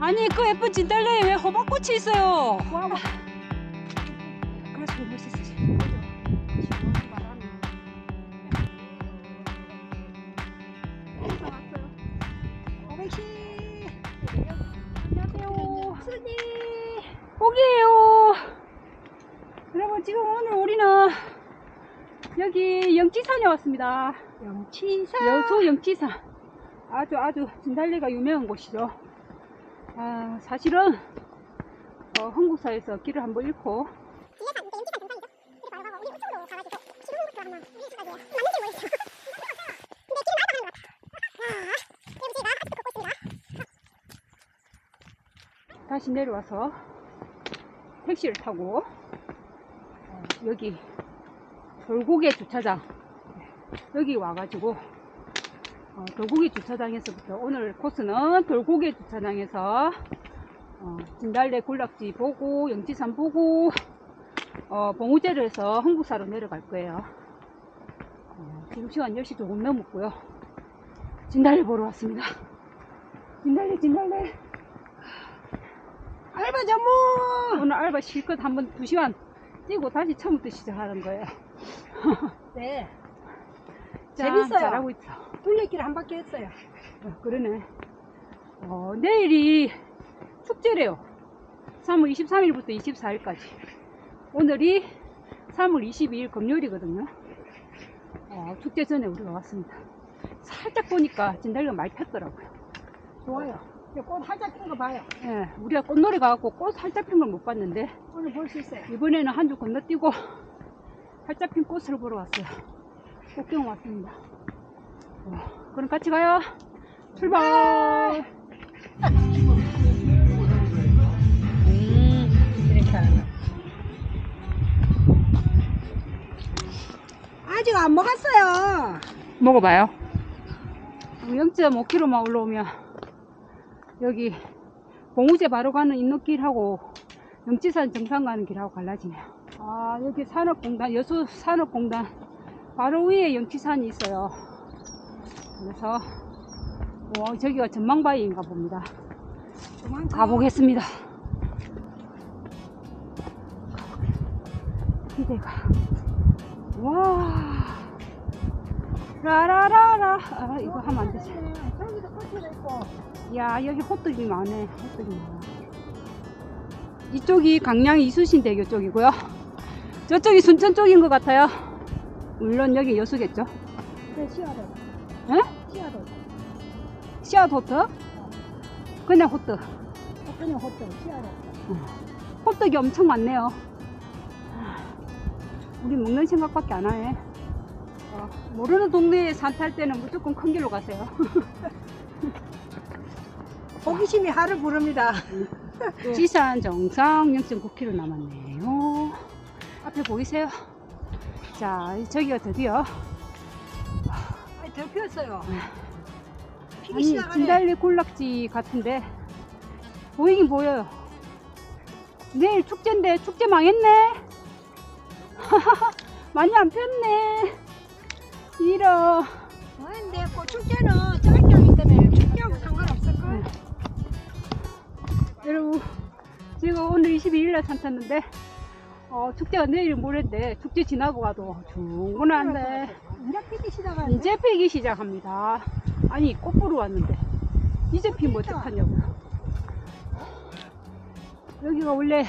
아니 그 예쁜 진달래에 왜 호박꽃이 있어요? 와, 와. 그래서 멋있으시. 고기예요. 여러분 지금 오늘 우리는 여기 영치산에 왔습니다. 영치사. 여수 영치산. 아주 아주 진달래가 유명한 곳이죠. 아 사실은 어, 한국사에서 길을 한번 잃고. 아. 다시 내려와서 택시를 타고 어, 여기 돌고개 주차장 여기 와가지고 어, 돌고개 주차장에서부터 오늘 코스는 돌고개 주차장에서 어, 진달래 군락지 보고 영지산 보고 어, 봉우제를 해서 흥국사로 내려갈 거예요. 어, 지금 시간 10시 조금 넘었고요. 진달래 보러 왔습니다. 진달래 진달래 알바 전문. 오늘 알바 실컷 한번 두 시간 뛰고 다시 처음부터 시작하는 거예요. 네. 자, 재밌어요. 잘하고 있어. 둘레길 한 바퀴 했어요. 어, 그러네. 어, 내일이 축제래요. 3월 23일부터 24일까지. 오늘이 3월 22일 금요일이거든요. 어, 축제 전에 우리가 왔습니다. 살짝 보니까 진달래가 많이 폈더라고요. 좋아요. 꽃 활짝 핀 거 봐요. 예, 우리가 꽃놀이 가갖고 꽃 살짝 핀 걸 못 봤는데 오늘 볼 수 있어요. 이번에는 한 주 건너뛰고 활짝 핀 꽃을 보러 왔어요. 꽃경 왔습니다. 어, 그럼 같이 가요. 출발! 이렇게 하는 거. 아직 안 먹었어요. 먹어봐요. 0.5km만 올라오면 여기 봉우제 바로 가는 인노길하고 영지산 정상 가는 길하고 갈라지네요. 아 여기 산업공단 여수 산업공단 바로 위에 영치산이 있어요. 그래서 어, 저기가 전망바위인가 봅니다. 가보겠습니다. 기대가. 와. 라라라라. 아, 이거 하면 안 되지. 저기도 꽃도 있고. 야, 여기 호떡이 많네. 호떡이 많아. 이쪽이 강양 이수신대교 쪽이고요. 저쪽이 순천 쪽인 것 같아요. 물론 여기 여수겠죠. 그 씨앗을. 에? 씨앗을. 씨앗 호떡? 그냥 호떡. 그냥 호떡 씨앗을. 호떡이 엄청 많네요. 우리 먹는 생각밖에 안 하네. 어, 모르는 동네에 산탈 때는 무조건 큰 길로 가세요. 호기심이 하를 부릅니다. 지산 정상 0.9km 남았네요. 앞에 보이세요? 자, 저기가 드디어 아니, 더 피었어요. 피기 아니 시작하네. 진달래 군락지 같은데 보이긴 보여요. 내일 축제인데 축제 망했네. 많이 안 폈네. 이러. 근데 그 축제는 짧게 하기 때문에 축제하고 상관없을걸? 여러분 제가 오늘 22일 날 산 탔는데 어, 축제가 내일 모레인데 축제 지나고 가도 충분한데 이제 피기 시작하네. 이제 피기 시작합니다. 아니 꽃 보러 왔는데 이제 피면 어떡하냐고요. 여기가 원래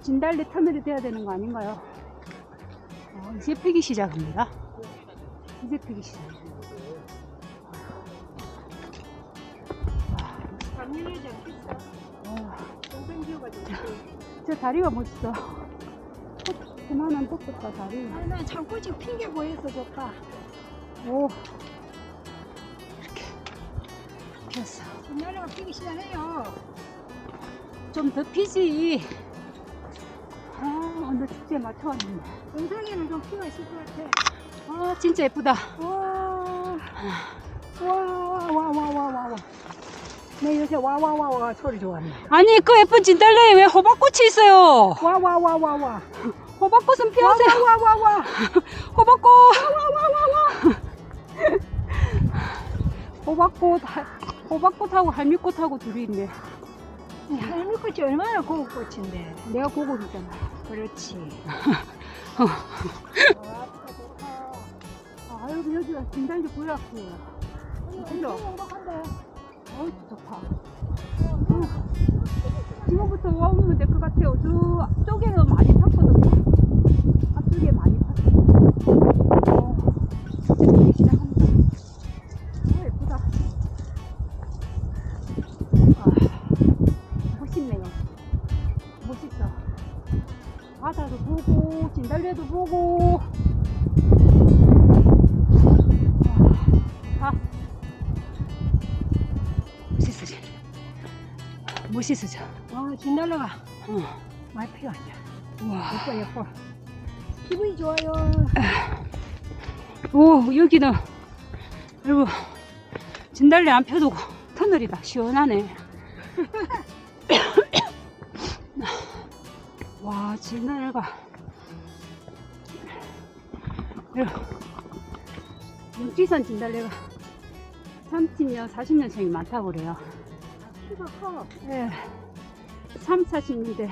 진달래 터널이 돼야 되는 거 아닌가요? 어, 이제 피기 시작합니다. 이제 피기 시작. 감 저 다리가 멋있어. 꽃, 그만한 꽃꽃다 다리. 아니, 난 참고 지금 핑계 보여서 좋다. 오 이렇게 피었어. 옛날에가 피기 시작해요. 좀 더 피지. 아 오늘 축제에 맞춰왔는데. 영상에는 좀 피가 있을 것 같아. 아 진짜 예쁘다. 와, 와, 와, 와, 와, 와, 와. 내 요새 와, 와, 와, 와 소리 좋아하네. 아니 그 예쁜 진달래에 왜 호박꽃이 있어요? 와, 와, 와, 와, 와. 호박꽃은 피하세요. 와, 와, 와. 호박꽃. 와, 와, 와, 와. 호박꽃 하- 호박꽃하고 할미꽃하고 둘이 있네. 할미꽃이 얼마나 고운 꽃인데. 내가 고급이잖아. 그렇지. 아, 여기, 여기가 진달래 보약구야. 힘들어. 어우, 좋다. 어, 지금부터 와보면 될 것 같아요. 저 예뻐, 예뻐. 기분이 좋아요. 오, 여기는, 여러분, 진달래 안 펴두고 터널이다. 시원하네. 와, 진달래가. 여러분, 육지산 진달래가 30년, 40년생이 많다고 그래요. 키가 커. 예. 3, 40인데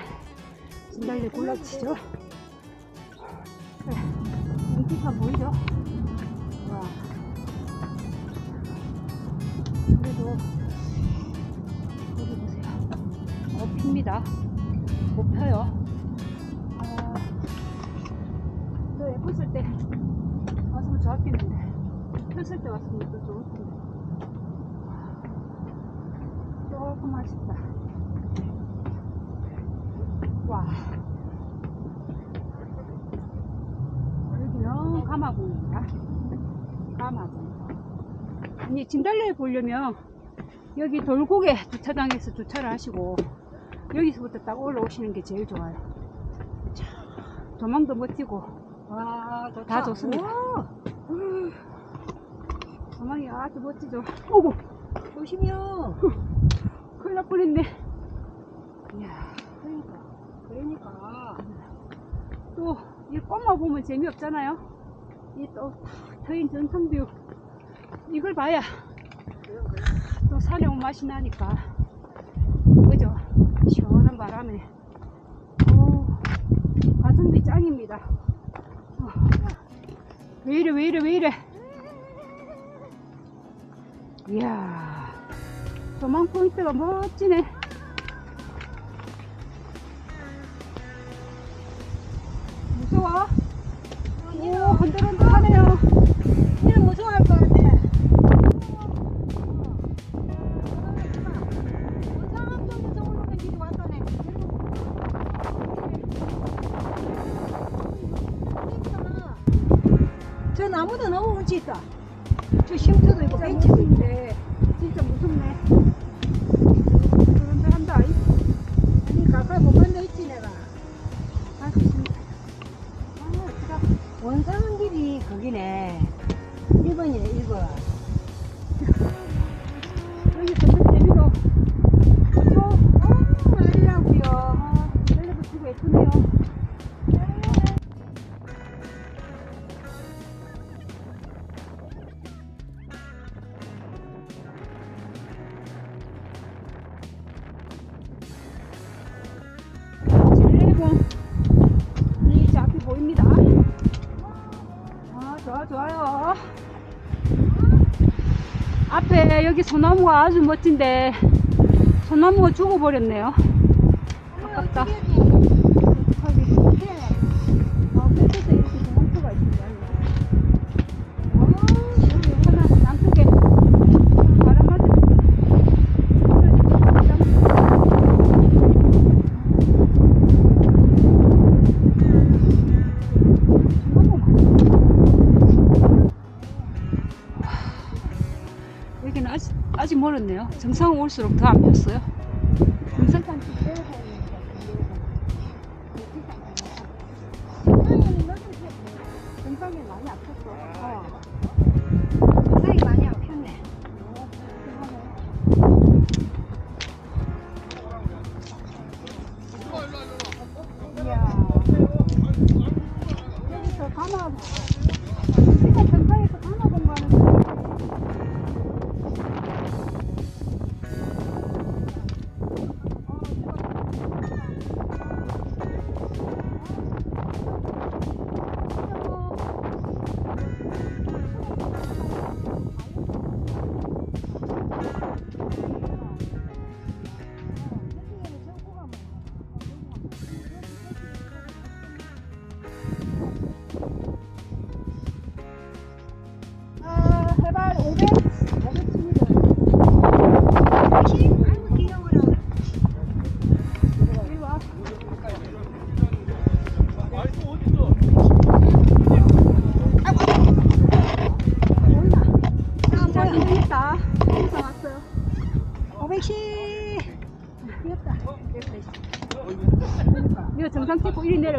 진달래 골라치죠. 네. 인기가 보이죠? 와. 그래도 여기 보세요. 어, 핍니다. 못 펴요. 아, 더 예뻤을 때 왔으면 좋았겠는데. 폈을 때 왔으면 또 좋을 텐데. 조금 아쉽다. 와. 여기는 가마봉입니다. 가마봉. 아니, 진달래 보려면 여기 돌고개 주차장에서 주차를 하시고 여기서부터 딱 올라오시는 게 제일 좋아요. 자, 조망도 멋지고 와, 좋다. 다 좋습니다. 오, 조망이 아주 멋지죠. 오고 조심해요. 큰일 날 뻔했네. 이야. 그러니까. 그러니까. 또, 이 꽃만 보면 재미없잖아요. 이 또, 탁 트인 전성뷰. 이걸 봐야 또 산에 온 맛이 나니까. 그죠? 시원한 바람에. 오, 가성비 짱입니다. 어. 왜 이래, 왜 이래, 왜 이래. 이야, 조망 포인트가 멋지네. 무서워? 오, 흔들흔들하네요. 너무 운치 있다. 저 쉼터도 있고 벤치도. 네, 진짜 무섭네. 소나무가 아주 멋진데 소나무가 죽어버렸네요. 아깝다. 정상 올수록 더 안 폈어요. 좀 내려가야 정상에 많이 아팠어. 어.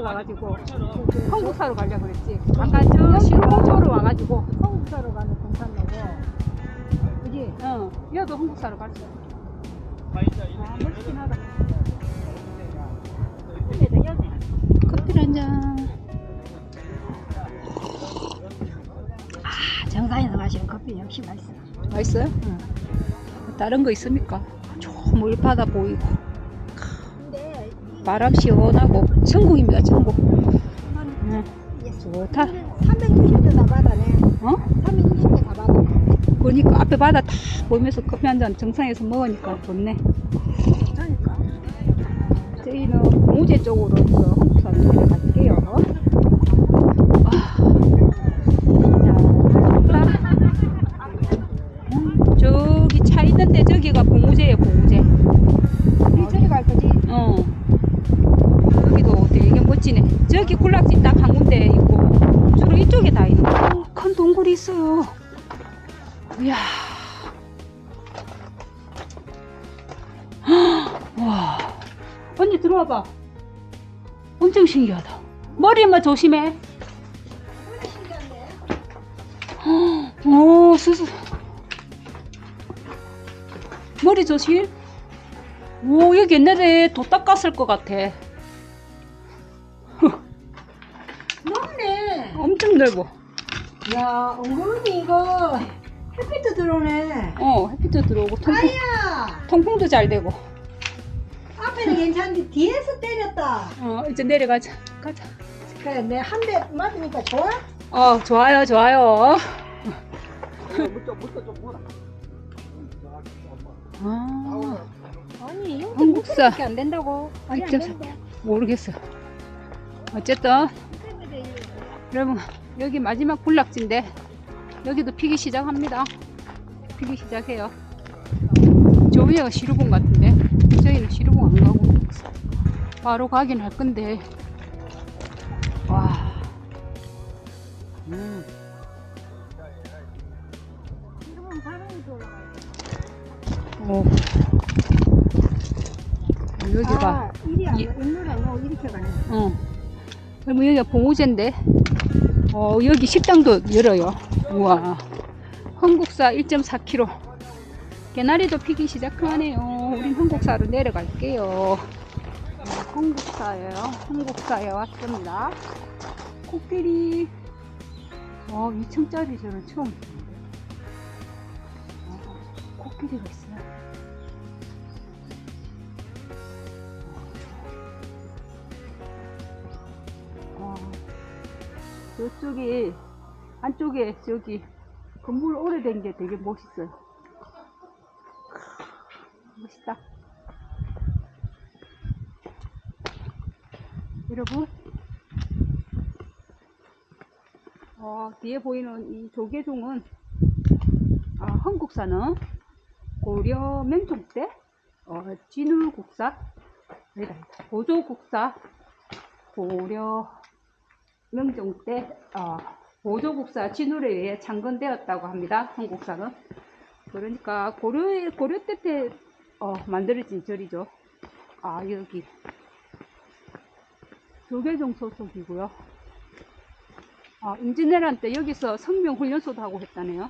내려가가지고 한국사로 가려고 그랬지. 아까 저 신호공초로 와가지고 한국사로 가는 동산로고. 그지? 어, 여도 한국사로 갔어. 아, 멋지긴 하다. 커피를 한 잔. 아, 정상에서 마시는 커피 역시 맛있어. 맛있어요? 응. 다른 거 있습니까? 저 물바다 보이고 바람 시원하고 천국입니다 천국. 응, 이게 좋다. 360도 다 바다네. 어? 360도 다 바다. 보니까 앞에 바다 다 보면서 커피 한 잔 정상에서 먹으니까 좋네. 그러니까. 저희는 공우제 쪽으로 내려갈게요. 와, 자, 음, 저기 차 있는데 저기가 봉우제예요, 봉우제. 우리 저리 갈 거지? 어. 여기도 되게 멋지네. 저기 군락지 딱 한 군데 있고, 주로 이쪽에 다 있네. 어, 큰 동굴이 있어요. 이야. 와. 언니 들어와봐. 엄청 신기하다. 머리만 조심해. 오, 수수. 머리 조심. 오, 여기 옛날에 도 닦았을 것 같아. 엄청 넓어. 야, 엉거이 이거 햇빛도 들어오네. 어, 햇빛도 들어오고, 통풍, 아야! 통풍도 잘 되고. 앞에는 괜찮은데 뒤에서 때렸다. 어, 이제 내려가자. 가자. 그래, 내 한 대 맞으니까 좋아? 어, 좋아요, 좋아요. 아, 아니, 한국사. 이렇게 안 된다고. 말이 안 진짜 된다. 모르겠어. 어쨌든, 여러분, 여기 마지막 군락지인데, 여기도 피기 시작합니다. 피기 시작해요. 저 위에가 시루봉 같은데, 저희는 시루봉 안 가고, 바로 가긴 할 건데, 와. 음. 오. 여기가, 아, 이리 안 이- 가, 일로를 안 가고 이렇게 가네. 어. 그럼 여기가 봉우제인데, 어, 여기 식당도 열어요. 우와. 한국사 1.4km. 개나리도 피기 시작하네요. 우린 한국사로 내려갈게요. 어, 한국사예요. 한국사에 왔습니다. 코끼리. 와, 2층짜리 저는 처음. 어, 코끼리가 있어요. 어, 저쪽이 안쪽에 저기 건물 오래된 게 되게 멋있어요. 멋있다. 여러분, 어, 뒤에 보이는 이 조계종은 아, 한국사는 고려 명종 때 어, 진울국사. 보조국사 고려 명종 때 어, 보조국사 진울에 의해 창건되었다고 합니다. 한국사는 그러니까 고려 고려 때 어, 만들어진 절이죠. 아 여기 조계종 소속이고요. 아, 임진왜란 때 여기서 성명 훈련소도 하고 했다네요.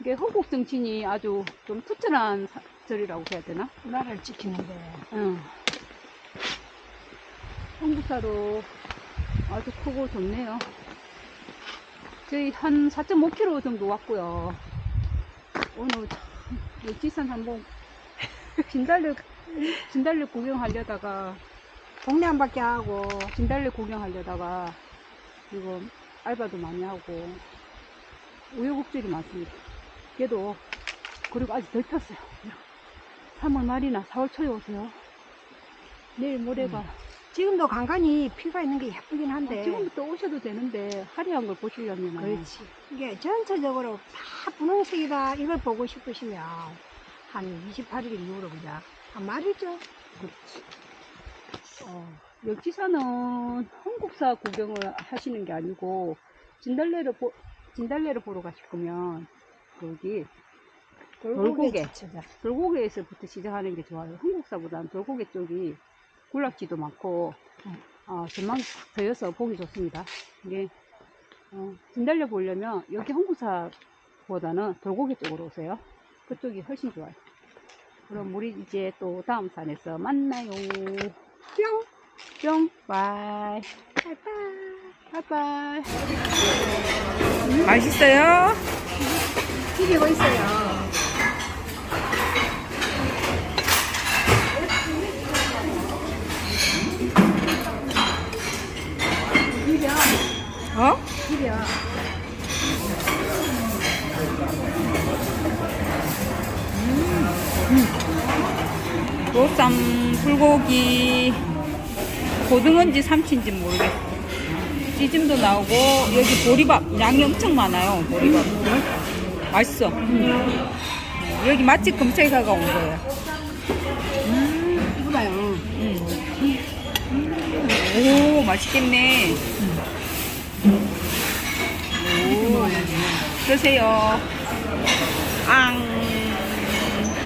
이게 한국 정신이 아주 좀 투철한 사- 절이라고 해야 되나? 나라를 지키는데. 응. 한국사로 아주 크고 좋네요. 저희 한 4.5km 정도 왔고요. 오늘 참 역지산 한번 진달래 진달래 구경하려다가 동네 한 바퀴 하고. 진달래 구경하려다가 지금 알바도 많이 하고 우여곡절이 많습니다. 그래도 그리고 아직 덜 폈어요. 3월 말이나 4월 초에 오세요. 내일 모레가 지금도 간간히 피가 있는 게 예쁘긴 한데. 어, 지금부터 오셔도 되는데 화려한 걸 보시려면 그렇지. 이게 전체적으로 다 분홍색이다. 이걸 보고 싶으시면 한 28일 이후로 그냥 한 말이죠. 그렇지. 어, 역지사는 한국사 구경을 하시는 게 아니고 진달래를 보, 진달래를 보러 가실 거면 거기 돌고개. 돌고개에서부터 시작하는 게 좋아요. 한국사보다는 돌고개 쪽이 군락지도 많고 어, 전망이 싹 트여서 보기 좋습니다. 이게 어, 진달래 보려면 여기 한국사보다는 돌고개 쪽으로 오세요. 그쪽이 훨씬 좋아요. 그럼 우리 이제 또 다음 산에서 만나요. 뿅! 뿅! 바이! 바이바이! 바이바이! 맛있어요? 튀기고 있어요. 어? 튀겨. 보쌈, 불고기, 고등어인지 삼치인지 모르겠어. 찌짐도 나오고, 여기 보리밥, 양이 엄청 많아요, 보리밥. 맛있어. 여기 맛집 검색어가 온 거예요. 이거 봐요. 오, 맛있겠네. 오, 드세요. 앙.